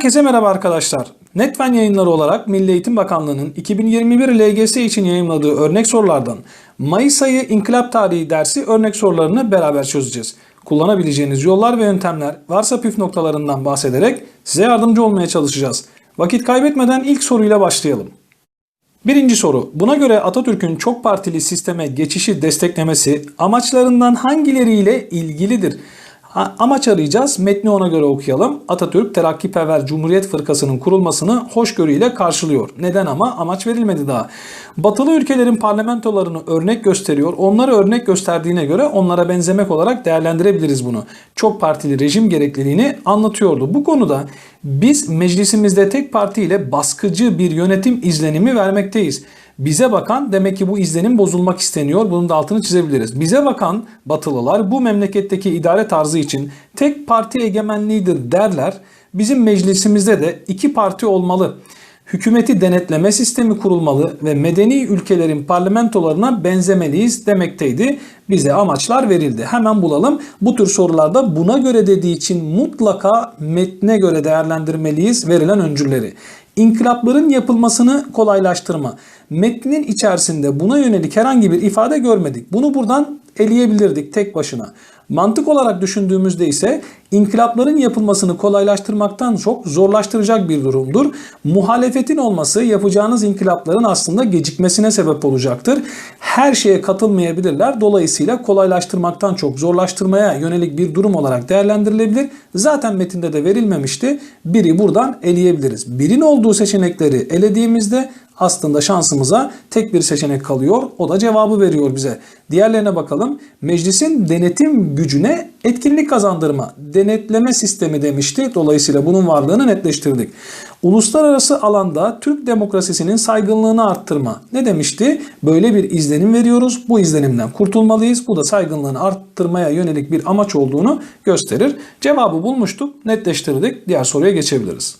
Herkese merhaba arkadaşlar. Netfen yayınları olarak Milli Eğitim Bakanlığı'nın 2021 LGS için yayınladığı örnek sorulardan Mayıs ayı İnkılap Tarihi dersi örnek sorularını beraber çözeceğiz. Kullanabileceğiniz yollar ve yöntemler varsa püf noktalarından bahsederek size yardımcı olmaya çalışacağız. Vakit kaybetmeden ilk soruyla başlayalım. Birinci soru. Buna göre Atatürk'ün çok partili sisteme geçişi desteklemesi amaçlarından hangileriyle ilgilidir? Amaç arayacağız. Metni ona göre okuyalım. Atatürk Terakkiperver Cumhuriyet Fırkası'nın kurulmasını hoşgörüyle karşılıyor. Neden ama? Amaç verilmedi daha. Batılı ülkelerin parlamentolarını örnek gösteriyor. Onları örnek gösterdiğine göre onlara benzemek olarak değerlendirebiliriz bunu. Çok partili rejim gerekliliğini anlatıyordu. Bu konuda biz meclisimizde tek parti ile baskıcı bir yönetim izlenimi vermekteyiz. Bize bakan demek ki bu izlenim bozulmak isteniyor. Bunun da altını çizebiliriz. Bize bakan Batılılar bu memleketteki idare tarzı için tek parti egemenliğidir derler. Bizim meclisimizde de iki parti olmalı. Hükümeti denetleme sistemi kurulmalı ve medeni ülkelerin parlamentolarına benzemeliyiz demekteydi. Bize amaçlar verildi. Hemen bulalım. Bu tür sorularda buna göre dediği için mutlaka metne göre değerlendirmeliyiz verilen öncülleri. İnkılapların yapılmasını kolaylaştırma. Metnin içerisinde buna yönelik herhangi bir ifade görmedik. Bunu buradan eleyebilirdik tek başına. Mantık olarak düşündüğümüzde ise inkılapların yapılmasını kolaylaştırmaktan çok zorlaştıracak bir durumdur. Muhalefetin olması yapacağınız inkılapların aslında gecikmesine sebep olacaktır. Her şeye katılmayabilirler. Dolayısıyla kolaylaştırmaktan çok zorlaştırmaya yönelik bir durum olarak değerlendirilebilir. Zaten metinde de verilmemişti. Biri buradan eleyebiliriz. Birin olduğu seçenekleri elediğimizde aslında şansımıza tek bir seçenek kalıyor. O da cevabı veriyor bize. Diğerlerine bakalım. Meclisin denetim gücüne etkinlik kazandırma, denetleme sistemi demişti. Dolayısıyla bunun varlığını netleştirdik. Uluslararası alanda Türk demokrasisinin saygınlığını arttırma. Ne demişti? Böyle bir izlenim veriyoruz. Bu izlenimden kurtulmalıyız. Bu da saygınlığını arttırmaya yönelik bir amaç olduğunu gösterir. Cevabı bulmuştuk, netleştirdik. Diğer soruya geçebiliriz.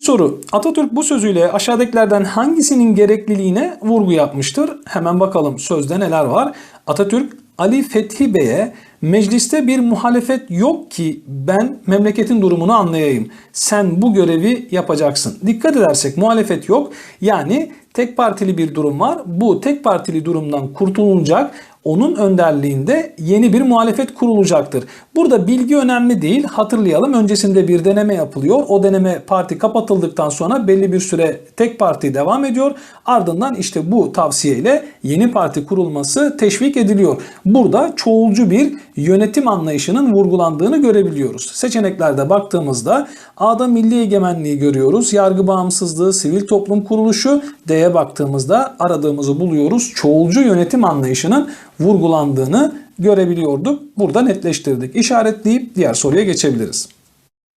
Soru. Atatürk bu sözüyle aşağıdakilerden hangisinin gerekliliğine vurgu yapmıştır? Hemen bakalım sözde neler var. Atatürk Ali Fethi Bey'e mecliste bir muhalefet yok ki ben memleketin durumunu anlayayım. Sen bu görevi yapacaksın. Dikkat edersek muhalefet yok. Yani tek partili bir durum var. Bu tek partili durumdan kurtulunacak onun önderliğinde yeni bir muhalefet kurulacaktır. Burada bilgi önemli değil. Hatırlayalım öncesinde bir deneme yapılıyor. O deneme parti kapatıldıktan sonra belli bir süre tek parti devam ediyor. Ardından işte bu tavsiyeyle yeni parti kurulması teşvik ediliyor. Burada çoğulcu bir yönetim anlayışının vurgulandığını görebiliyoruz. Seçeneklerde baktığımızda A'da milli egemenliği görüyoruz. Yargı bağımsızlığı, sivil toplum kuruluşu. D'ye baktığımızda aradığımızı buluyoruz. Çoğulcu yönetim anlayışının vurgulandığını görebiliyorduk. Burada netleştirdik. İşaretleyip diğer soruya geçebiliriz.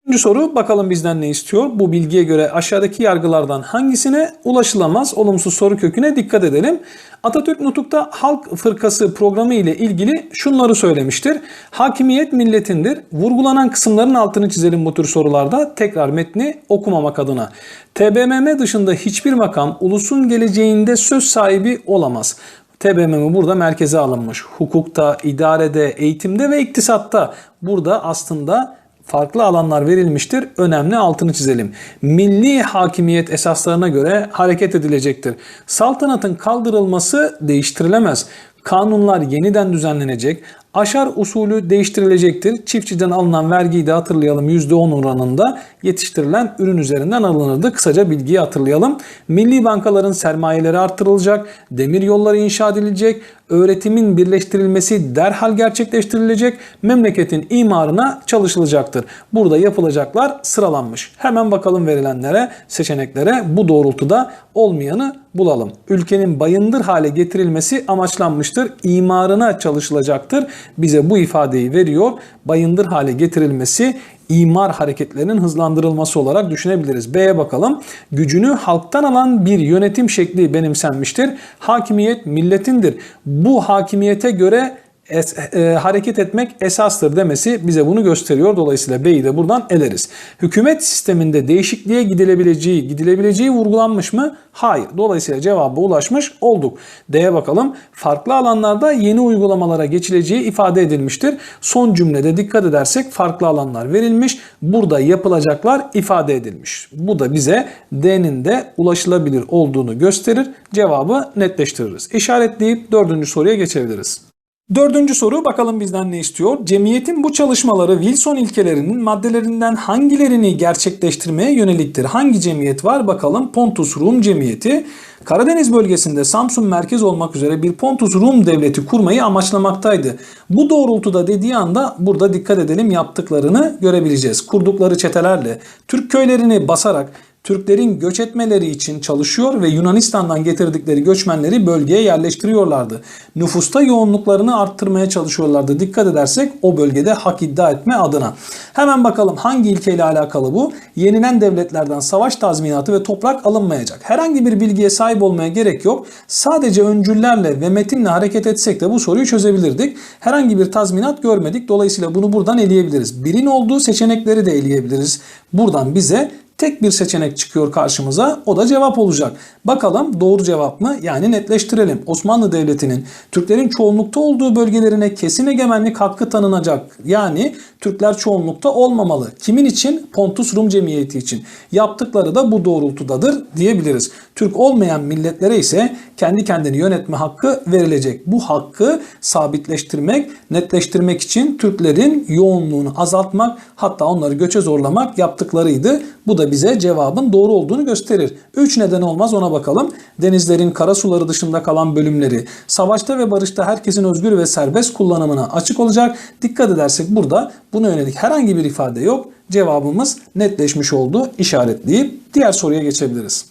Üçüncü soru bakalım bizden ne istiyor? Bu bilgiye göre aşağıdaki yargılardan hangisine ulaşılamaz? Olumsuz soru köküne dikkat edelim. Atatürk Nutuk'ta Halk Fırkası programı ile ilgili şunları söylemiştir. Hakimiyet milletindir. Vurgulanan kısımların altını çizelim bu tür sorularda. Tekrar metni okumamak adına. TBMM dışında hiçbir makam ulusun geleceğinde söz sahibi olamaz. TBMM burada merkeze alınmış. Hukukta, idarede, eğitimde ve iktisatta burada aslında farklı alanlar verilmiştir. Önemli altını çizelim. Milli hakimiyet esaslarına göre hareket edilecektir. Saltanatın kaldırılması değiştirilemez. Kanunlar yeniden düzenlenecek. Aşar usulü değiştirilecektir. Çiftçiden alınan vergiyi de hatırlayalım %10 oranında yetiştirilen ürün üzerinden alınırdı. Kısaca bilgiyi hatırlayalım. Milli bankaların sermayeleri artırılacak, demir yolları inşa edilecek, öğretimin birleştirilmesi derhal gerçekleştirilecek, memleketin imarına çalışılacaktır. Burada yapılacaklar sıralanmış. Hemen bakalım verilenlere, seçeneklere bu doğrultuda olmayanı bulalım. Ülkenin bayındır hale getirilmesi amaçlanmıştır. İmarına çalışılacaktır. Bize bu ifadeyi veriyor. Bayındır hale getirilmesi imar hareketlerinin hızlandırılması olarak düşünebiliriz. B'ye bakalım. Gücünü halktan alan bir yönetim şekli benimsenmiştir. Hakimiyet milletindir. Bu hakimiyete göre es- e, hareket etmek esastır demesi bize bunu gösteriyor. Dolayısıyla B'yi de buradan eleriz. Hükümet sisteminde değişikliğe gidilebileceği, gidilebileceği vurgulanmış mı? Hayır. Dolayısıyla cevaba ulaşmış olduk. D'ye bakalım. Farklı alanlarda yeni uygulamalara geçileceği ifade edilmiştir. Son cümlede dikkat edersek farklı alanlar verilmiş. Burada yapılacaklar ifade edilmiş. Bu da bize D'nin de ulaşılabilir olduğunu gösterir. Cevabı netleştiririz. İşaretleyip dördüncü soruya geçebiliriz. Dördüncü soru bakalım bizden ne istiyor? Cemiyetin bu çalışmaları Wilson ilkelerinin maddelerinden hangilerini gerçekleştirmeye yöneliktir? Hangi cemiyet var? Bakalım Pontus Rum Cemiyeti. Karadeniz bölgesinde Samsun merkez olmak üzere bir Pontus Rum devleti kurmayı amaçlamaktaydı. Bu doğrultuda dediği anda burada dikkat edelim yaptıklarını görebileceğiz. Kurdukları çetelerle Türk köylerini basarak Türklerin göç etmeleri için çalışıyor ve Yunanistan'dan getirdikleri göçmenleri bölgeye yerleştiriyorlardı. Nüfusta yoğunluklarını arttırmaya çalışıyorlardı. Dikkat edersek o bölgede hak iddia etme adına. Hemen bakalım hangi ilkeyle alakalı bu? Yenilen devletlerden savaş tazminatı ve toprak alınmayacak. Herhangi bir bilgiye sahip olmaya gerek yok. Sadece öncüllerle ve metinle hareket etsek de bu soruyu çözebilirdik. Herhangi bir tazminat görmedik. Dolayısıyla bunu buradan eleyebiliriz. Birin olduğu seçenekleri de eleyebiliriz. Buradan bize tek bir seçenek çıkıyor karşımıza. O da cevap olacak. Bakalım doğru cevap mı? Yani netleştirelim. Osmanlı Devleti'nin Türklerin çoğunlukta olduğu bölgelerine kesin egemenlik hakkı tanınacak. Yani Türkler çoğunlukta olmamalı. Kimin için? Pontus Rum Cemiyeti için. Yaptıkları da bu doğrultudadır diyebiliriz. Türk olmayan milletlere ise kendi kendini yönetme hakkı verilecek. Bu hakkı sabitleştirmek, netleştirmek için Türklerin yoğunluğunu azaltmak hatta onları göçe zorlamak yaptıklarıydı. Bu da bize cevabın doğru olduğunu gösterir. 3 neden olmaz ona bakalım. Denizlerin kara suları dışında kalan bölümleri, savaşta ve barışta herkesin özgür ve serbest kullanımına açık olacak. Dikkat edersek burada buna yönelik herhangi bir ifade yok. Cevabımız netleşmiş oldu. İşaretleyip diğer soruya geçebiliriz.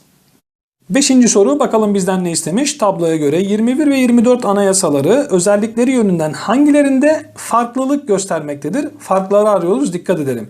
Beşinci soru bakalım bizden ne istemiş? Tabloya göre 21 ve 24 anayasaları özellikleri yönünden hangilerinde farklılık göstermektedir? Farkları arıyoruz dikkat edelim.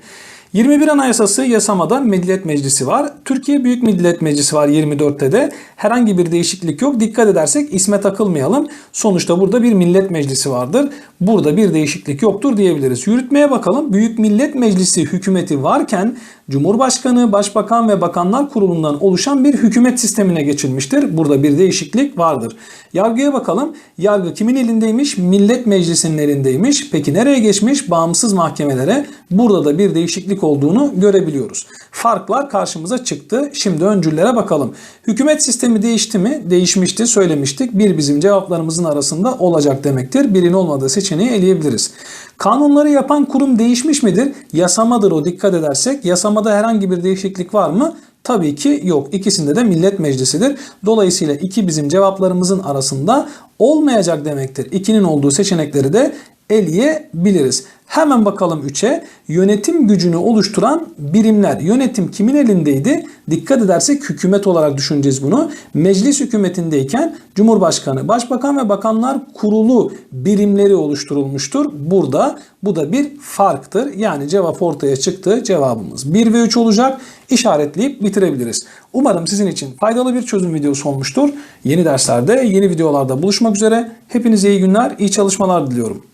21 Anayasası yasamada Millet Meclisi var. Türkiye Büyük Millet Meclisi var 24'te de. Herhangi bir değişiklik yok. Dikkat edersek isme takılmayalım. Sonuçta burada bir Millet Meclisi vardır. Burada bir değişiklik yoktur diyebiliriz. Yürütmeye bakalım. Büyük Millet Meclisi hükümeti varken Cumhurbaşkanı, Başbakan ve Bakanlar Kurulu'ndan oluşan bir hükümet sistemine geçilmiştir. Burada bir değişiklik vardır. Yargıya bakalım. Yargı kimin elindeymiş? Millet Meclisi'nin elindeymiş. Peki nereye geçmiş? Bağımsız mahkemelere. Burada da bir olduğunu görebiliyoruz. Farklar karşımıza çıktı. Şimdi öncüllere bakalım. Hükümet sistemi değişti mi? Değişmişti söylemiştik. Bir bizim cevaplarımızın arasında olacak demektir. Birin olmadığı seçeneği eleyebiliriz. Kanunları yapan kurum değişmiş midir? Yasamadır o dikkat edersek. Yasamada herhangi bir değişiklik var mı? Tabii ki yok. İkisinde de Millet Meclisi'dir. Dolayısıyla iki bizim cevaplarımızın arasında olmayacak demektir. İkinin olduğu seçenekleri de eleyebiliriz. Hemen bakalım 3'e. Yönetim gücünü oluşturan birimler. Yönetim kimin elindeydi? Dikkat edersek hükümet olarak düşüneceğiz bunu. Meclis hükümetindeyken Cumhurbaşkanı, Başbakan ve Bakanlar Kurulu birimleri oluşturulmuştur. Burada bu da bir farktır. Yani cevap ortaya çıktı. Cevabımız 1 ve 3 olacak. İşaretleyip bitirebiliriz. Umarım sizin için faydalı bir çözüm videosu olmuştur. Yeni derslerde, yeni videolarda buluşmak üzere. Hepinize iyi günler, iyi çalışmalar diliyorum.